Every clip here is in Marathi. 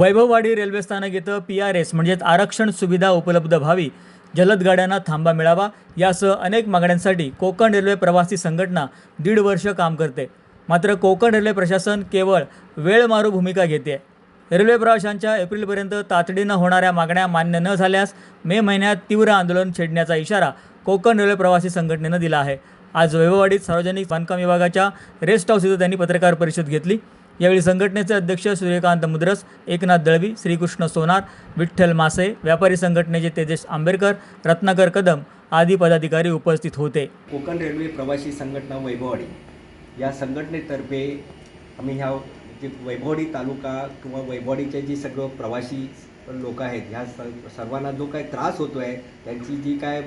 वैभववाडी रेल्वे स्थानक इथं पी आर एस म्हणजेच आरक्षण सुविधा उपलब्ध व्हावी जलद गाड्यांना थांबा मिळावा यासह अनेक मागण्यांसाठी कोकण रेल्वे प्रवासी संघटना दीड वर्ष काम करते. मात्र कोकण रेल्वे प्रशासन केवळ वेळमारू भूमिका घेते. रेल्वे प्रवाशांच्या एप्रिलपर्यंत तातडीनं होणाऱ्या मागण्या मान्य न झाल्यास मे महिन्यात तीव्र आंदोलन छेडण्याचा इशारा कोकण रेल्वे प्रवासी संघटनेनं दिला आहे. आज वैभववाडीत सार्वजनिक बांधकाम विभागाच्या रेस्ट हाऊस इथं त्यांनी पत्रकार परिषद घेतली. यावेळी संघटनेचे अध्यक्ष सूर्यकांत मुद्रस एकनाथ दळवी श्रीकृष्ण सोनार विठ्ठल मासे व्यापारी संघटनेचे तेजेश आंबेडकर रत्नाकर कदम आदी पदाधिकारी उपस्थित होते. कोकण रेल्वे प्रवासी संघटना वैभववाडी. या संघटनेतर्फे आम्ही ह्या जे वैभववाडी तालुका किंवा वैभववाडीचे जे सगळं प्रवासी लोक आहेत ह्या स सर्वांना जो काय त्रास होतो आहे त्यांची जी काय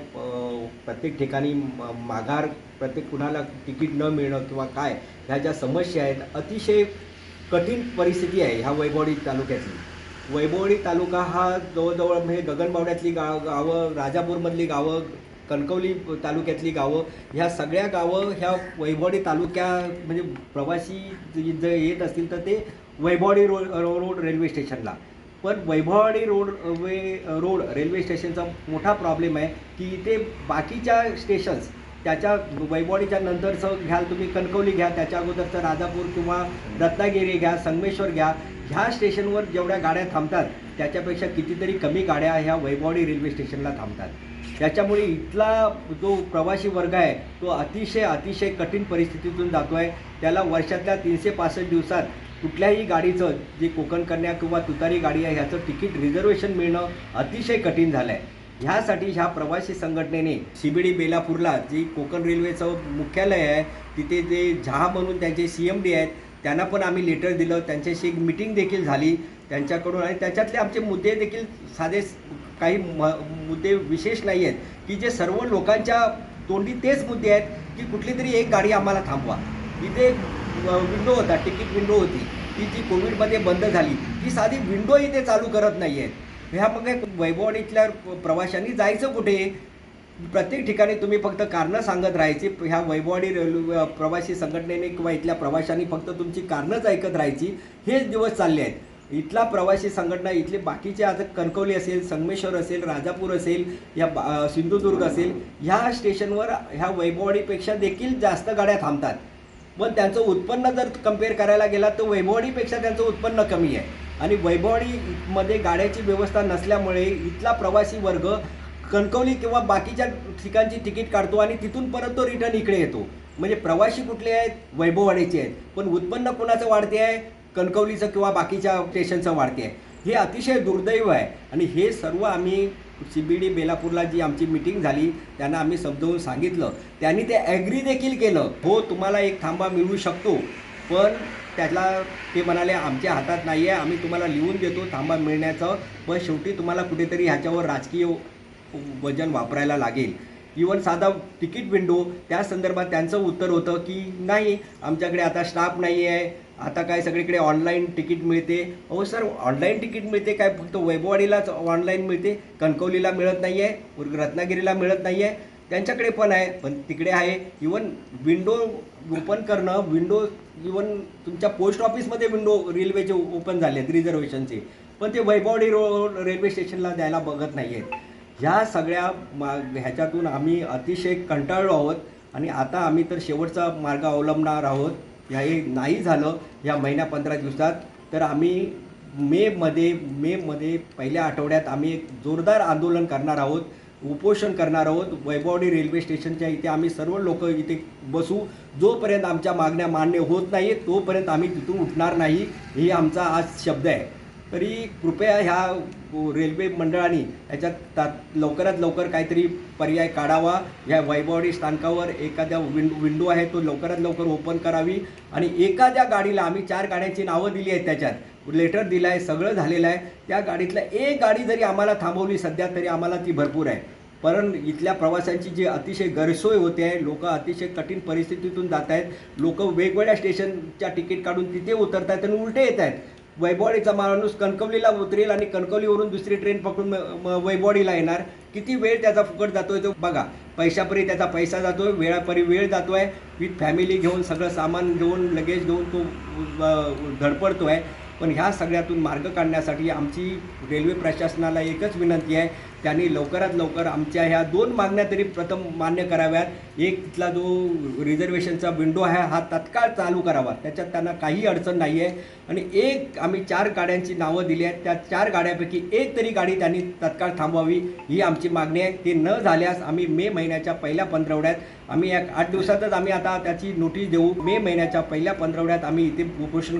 प्रत्येक ठिकाणी म- माघार प्रत्येक कुणाला तिकीट न मिळणं किंवा काय ह्या ज्या समस्या आहेत अतिशय कठीण परिस्थिती आहे ह्या वैभववाडी तालुक्यातली. वैभववाडी तालुका हा जवळजवळ म्हणजे गगनबावड्यातली गाव गावं राजापूरमधली गावं कणकवली तालुक्यातली गावं ह्या सगळ्या गावं ह्या वैभववाडी तालुक्या म्हणजे प्रवासी जर येत असतील तर ते वैभववाडी रोड रोड रेल्वे स्टेशनला. पण Vaibhavwadi road way road railway स्टेशनचा मोठा प्रॉब्लेम आहे की इथे बाकीच्या स्टेशन्स त्याच्या वैभवणीच्या नंतरचं घ्याल तुम्ही कणकवली घ्या त्याच्या अगोदरचं राजापूर किंवा रत्नागिरी घ्या संगमेश्वर घ्या ह्या स्टेशनवर जेवढ्या गाड्या थांबतात त्याच्यापेक्षा कितीतरी कमी गाड्या ह्या वैभवणी रेल्वे स्टेशनला थांबतात. त्याच्यामुळे इथला जो प्रवासी वर्ग आहे तो अतिशय अतिशय कठीण परिस्थितीतून जातो आहे त्याला वर्षातल्या तीनशे पासष्ट दिवसात कुठल्याही गाडीचं जे कोकण कन्या किंवा तुतारी गाडी आहे ह्याचं तिकीट रिझर्वेशन मिळणं अतिशय कठीण झालं आहे ह्यासाठी ह्या प्रवासी संघटनेने शिबिडी बेलापूरला जी कोकण रेल्वेचं मुख्यालय आहे तिथे जे झहा म्हणून त्यांचे सी एम डी आहेत त्यांना पण आम्ही लेटर दिलं. त्यांच्याशी एक मिटिंग देखील झाली त्यांच्याकडून. आणि त्याच्यातले आमचे मुद्दे देखील साधे काही म मुद्दे विशेष नाही आहेत. की जे सर्व लोकांच्या तोंडी तेच मुद्दे आहेत की कुठली तरी एक गाडी आम्हाला थांबवा. इथे विंडो होता तिकीट विंडो होती. ती जी कोविडमध्ये बंद झाली ती साधी विंडो इथे चालू करत नाही आहेत ह्या मग काय वैभववाडीतल्या प्रवाशांनी जायचं कुठे? प्रत्येक ठिकाणी तुम्ही फक्त कारणं सांगत राहायची. ह्या वैभवाडी रेल्वे प्रवासी संघटनेने किंवा इथल्या प्रवाशांनी फक्त तुमची कारणंच ऐकत राहायची. हेच दिवस चालले आहेत. इथला प्रवासी संघटना इथले बाकीचे आता कणकवली असेल संगमेश्वर असेल राजापूर असेल या बा- सिंधुदुर्ग असेल ह्या स्टेशनवर ह्या वैभववाडीपेक्षा देखील जास्त गाड्या थांबतात. पण त्यांचं उत्पन्न जर कंपेअर करायला गेला तर वैभववाडीपेक्षा त्यांचं उत्पन्न कमी आहे. आणि वैभववाडीमध्ये गाड्याची व्यवस्था नसल्यामुळे इथला प्रवासी वर्ग कणकवली किंवा बाकीच्या ठिकाणची तिकीट काढतो आणि तिथून परत तो रिटर्न इकडे येतो. म्हणजे प्रवासी कुठले आहेत? वैभववाडीचे आहेत. पण उत्पन्न कोणाचं वाढते आहे? कणकवलीचं किंवा बाकीच्या स्टेशनचं वाढते आहे. हे अतिशय दुर्दैव आहे. आणि हे सर्व आम्ही सी बी डी बेलापूरला जी आमची मिटिंग झाली त्यांना आम्ही समजावून सांगितलं. त्यांनी ते ॲग्री देखील केलं. हो तुम्हाला एक थांबा मिळू शकतो. पण त्याला ते म्हणाले आमच्या हातात नाही आहे आम्ही तुम्हाला लिहून देतो थांबा मिळण्याचं. पण शेवटी तुम्हाला कुठेतरी ह्याच्यावर राजकीय वजन वापरायला लागेल. इवन साधा तिकीट विंडो त्या संदर्भात त्यांचं उत्तर होतं की नाही आमच्याकडे आता स्टाफ नाही आहे आता काय सगळीकडे ऑनलाईन तिकीट मिळते. अहो सर ऑनलाईन तिकीट मिळते काय? फक्त वैभववाडीलाच ऑनलाईन मिळते? कणकवलीला मिळत नाही आहे रत्नागिरीला मिळत नाही आहे त्यांच्याकडे पण आहे पण तिकडे आहे. इवन विंडो ओपन करणं विंडो इवन तुमच्या पोस्ट ऑफिसमध्ये विंडो रेल्वेचे ओपन झाले आहेत रिझर्वेशनचे पण ते वैभवडी रोड रेल्वे स्टेशनला द्यायला बघत नाही आहेत ह्या सगळ्या मा ह्याच्यातून आम्ही अतिशय कंटाळलो आहोत. आणि आता आम्ही तर शेवटचा मार्ग अवलंबणार आहोत. ह्या हे नाही झालं या महिन्या पंधरा दिवसात. तर आम्ही मेमध्ये मेमध्ये पहिल्या आठवड्यात आम्ही एक जोरदार आंदोलन करणार आहोत. उपोषण करणार आहोत. वैभववाडी रेल्वे स्टेशनच्या इथे आम्ही सर्व लोक इथे बसू. जोपर्यंत आमच्या मागण्या मान्य होत नाही तोपर्यंत आम्ही तिथून उठणार नाही ही आमचा आज शब्द आहे. तरी कृपया ह्या रेल्वे मंडळाने याच्यात ता लवकरात लवकर काहीतरी पर्याय काढावा. या वैभवडी स्थानकावर एखाद्या विंड विंडो आहे तो लवकरात लवकर ओपन करावी. आणि एखाद्या गाडीला आम्ही चार गाड्यांची नावं दिली आहेत त्याच्यात. लेटर दिलं आहे सगळं झालेलं आहे. त्या गाडीतल्या एक गाडी जरी आम्हाला थांबवली सध्या तरी आम्हाला ती भरपूर आहे. पण इथल्या प्रवाशांची जी अतिशय गैरसोय होते आहे लोक अतिशय कठीण परिस्थितीतून जात आहेत. लोक वेगवेगळ्या स्टेशनच्या तिकीट काढून तिथे उतरत आहेत आणि उलटे येत आहेत वैभवाडीचा माणूस कणकवलीला उतरेल आणि कणकवलीवरून दुसरी ट्रेन पकडून वैभवाडीला येणार. किती वेळ त्याचा फुकट जातोय तो बघा. पैशापरी त्याचा पैसा जातोय वेळापरी वेळ जातोय. विथ फॅमिली घेऊन सगळं सामान घेऊन लगेज घेऊन तो धडपडतो आहे पण ह्या सगळ्यातून मार्ग काढण्यासाठी आमची रेल्वे प्रशासनाला एकच विनंती आहे. त्यांनी लवकरात लवकर आमच्या ह्या दोन मागण्या तरी प्रथम मान्य कराव्यात. एक तिथला जो रिझर्वेशनचा विंडो आहे हा तत्काळ चालू करावा. त्याच्यात त्यांना काही अडचण नाही आहे आणि एक आम्ही चार गाड्यांची नावं दिली आहेत. त्या चार गाड्यापैकी एक तरी गाडी त्यांनी तत्काळ थांबवावी ही आमची मागणी आहे. ते न झाल्यास आम्ही मे महिन्याच्या पहिल्या पंधरवड्यात आम्ही या आठ दिवसातच आम्ही आता त्याची नोटीस देऊ. मे महिन्याच्या पहिल्या पंधरवड्यात आम्ही इथे उपोषण